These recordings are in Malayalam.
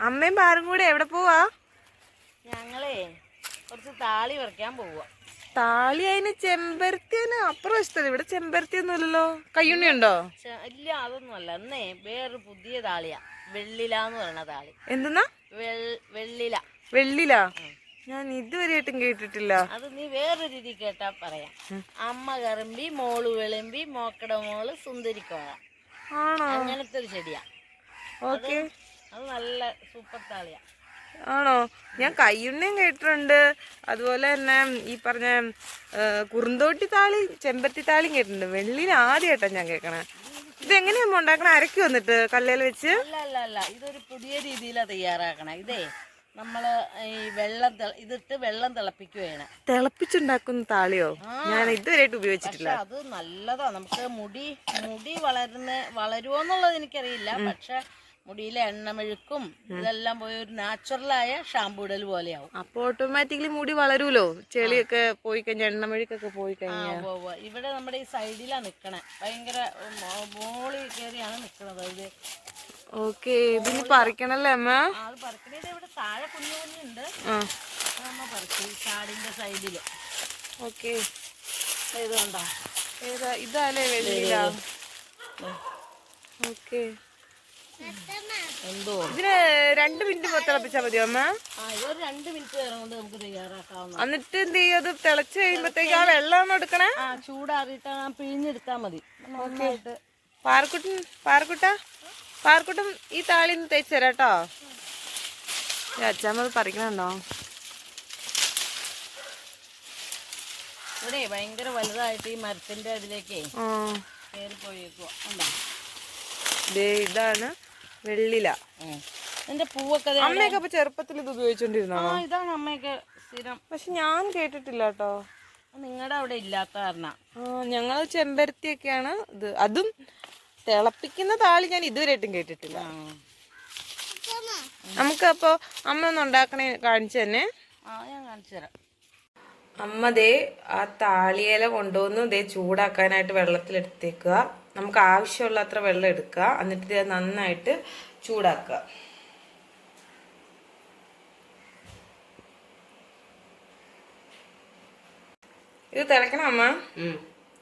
അമ്മയും പാറും കൂടെ എവിടെ പോവാ? ഞങ്ങളേ കുറച്ച് താളി പറിക്കാൻ പോവാ. താളി അതിന് ചെമ്പരത്തിയാണ് അപ്പുറം ഇഷ്ടം ഇവിടെ ചെമ്പരത്തി ഒന്നുമില്ലല്ലോ കയ്യുണ്ണി ഉണ്ടോ ഇല്ല അതൊന്നും അല്ല. എന്നേ വേറൊരു പുതിയ താളിയാ. വെള്ളിലാന്ന് പറയുന്ന താളി. എന്തെന്നാ? വെള്ളില. വെള്ളില? ഞാൻ ഇതുവരെയായിട്ടും കേട്ടിട്ടില്ല. അത് നീ വേറൊരു രീതി കേട്ടാ പറയാം. അമ്മ കറമ്പി മോൾ വിളമ്പി മോക്കട മോൾ സുന്ദരിക്കോഴ ആണോ? അങ്ങനത്തെ ഒരു ചെടിയാ. ഓക്കെ. അത് നല്ല സൂപ്പർ ആണോ? ഞാൻ കയ്യുണ്ണയും കേട്ടിട്ടുണ്ട്. അതുപോലെ തന്നെ ഈ പറഞ്ഞ കുറുന്തോട്ടി താളി ചെമ്പരത്തി താളിയും കേട്ടിട്ടുണ്ട്. വെള്ളിന് ആദ്യമായിട്ടാണ് ഞാൻ കേൾക്കണേ ഇത് എങ്ങനെയാ ഉണ്ടാക്കണേ? അരക്കി വന്നിട്ട് കല്ലേൽ വെച്ച്? അല്ല അല്ല അല്ല. ഇതൊരു പുതിയ രീതിയിലാ തയ്യാറാക്കണേ. ഇതേ നമ്മൾ ഈ വെള്ളം ഇതിട്ട് വെള്ളം തിളപ്പിക്കുകയാണ് തിളപ്പിച്ചുണ്ടാക്കുന്ന താളിയോ? ഞാൻ ഇതുവരെയായിട്ട് ഉപയോഗിച്ചിട്ടില്ല. അത് നല്ലതാ. നമുക്ക് മുടി മുടി വളരുന്ന വളരുവോന്നുള്ളത് എനിക്കറിയില്ല. പക്ഷെ മുടിയിലെ എണ്ണമെഴുക്കും ഇതെല്ലാം പോയി ഒരു നാച്ചുറലായ ഷാമ്പൂ ഇടൽ പോലെയാവും. അപ്പൊ ഓട്ടോമാറ്റിക്കലി മുടി വളരൂലോ? ചെളിയൊക്കെ പോയി കഴിഞ്ഞാൽ എണ്ണമെഴുക്കൊക്കെ പോയി കഴിഞ്ഞാൽ. ഇവിടെ നമ്മുടെ ഈ സൈഡിലാണ് നിക്കണേ. ഭയങ്കര മോളി കയറിയാണ് നിക്കണത്. ഇത് ഓക്കെ ഇതിന് പറിക്കണല്ലേ അമ്മ? അത് പറിക്കണത് ഇവിടെ താഴെ കുഞ്ഞു കുഞ്ഞുണ്ട്. പറിച്ചു ഈ ചാടിന്റെ സൈഡിൽ. ഓക്കെ. ഇത് കണ്ടോ? ഏതാ? ഇതാലേ വെള്ളില? ഓക്കെ. എന്തോ? ഇതിന് രണ്ട് മിനിറ്റ് തിളപ്പിച്ചാൽ മതിയോ അമ്മ? ആ ഇതൊരു രണ്ട് മിനിറ്റ് നേരം കൊണ്ട് നമുക്ക് തയ്യാറാക്കാവുന്ന എന്നിട്ട് എന്ത് ചെയ്യും അത് തിളച്ച് കഴിയുമ്പോഴത്തേക്ക് ആ വെള്ളം എടുക്കണേ? ആ ചൂടാറിയിട്ട് ആ പിഴിഞ്ഞെടുത്താൽ മതി. നന്നായിട്ട്. പാർക്കുട്ടൻ പാർക്കുട്ട പാർക്കുട്ടൻ ഈ താളി ഒന്ന് തേച്ച് തരാം കേട്ടോ. അച്ഛാമ്മ പറിക്കണുണ്ടോ? ഇവിടെ ഭയങ്കര വലുതായിട്ട് ഈ മരത്തിന്റെ അതിലേക്കേ ആ. കയറി പോയേക്കുവാ. ഇതാണ് വെള്ളില. എന്റെ പൂവൊക്കെ അമ്മയൊക്കെ അപ്പൊ ചെറുപ്പത്തിൽ ഇത് ഉപയോഗിച്ചോണ്ടിരുന്നോ ഇതാണ് അമ്മയൊക്കെ സ്ഥിരം. പക്ഷെ ഞാൻ കേട്ടിട്ടില്ല കേട്ടോ നിങ്ങളുടെ അവിടെ ഇല്ലാത്ത കാരണം. ഞങ്ങൾ ചെമ്പരത്തിയൊക്കെയാണ് ഇത്. അതും തിളപ്പിക്കുന്ന താളി ഞാൻ ഇതുവരെയായിട്ടും കേട്ടിട്ടില്ല. നമുക്ക് അപ്പോ അമ്മ ഒന്ന് ഉണ്ടാക്കണേ കാണിച്ചു തന്നെ. ഞാൻ കാണിച്ചു തരാം. അമ്മ ദേ ആ താളിയില കൊണ്ടുവന്ന്. ദേ ചൂടാക്കാനായിട്ട് വെള്ളത്തിലെടുത്തേക്കുക നമുക്ക് ആവശ്യമുള്ള അത്ര വെള്ളം എടുക്കുക. എന്നിട്ട് ഇത് നന്നായിട്ട് ചൂടാക്കുക. ഇത് തിളക്കണം അമ്മ.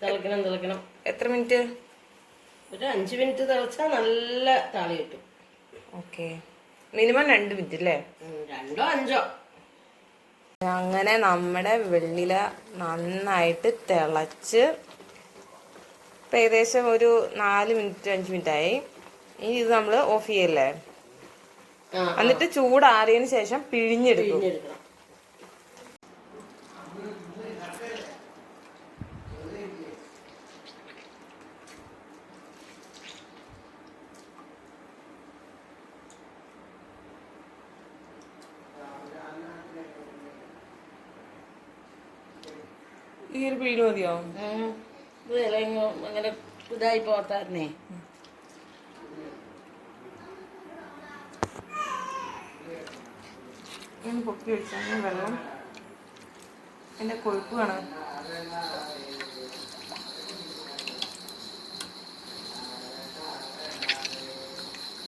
തിളക്കണം തിളക്കണം. എത്ര മിനിറ്റ്? ഒരു അഞ്ച് മിനിറ്റ് തിളച്ചാൽ നല്ല താളി കിട്ടും. ഓക്കെ. മിനിമം രണ്ട് മിനിറ്റ് അല്ലേ? രണ്ടോ അഞ്ചോ. അങ്ങനെ നമ്മുടെ വെള്ളില നന്നായിട്ട് തിളച്ച് ഇപ്പം ഏകദേശം ഒരു നാല് മിനിറ്റ് അഞ്ച് മിനിറ്റ് ആയി ഇനി ഇത് നമ്മൾ ഓഫ് ചെയ്യല്ലേ? എന്നിട്ട് ചൂടാറിയതിന് ശേഷം പിഴിഞ്ഞെടുക്കും. ഈ ഒരു പിഴിഞ്ഞ് മതിയോ? അങ്ങനെ ഇതായി പോത്തായിരുന്നേ. പൊക്കി വെച്ചാൽ വെള്ളം. എന്റെ കൊഴുപ്പ് കാണാം.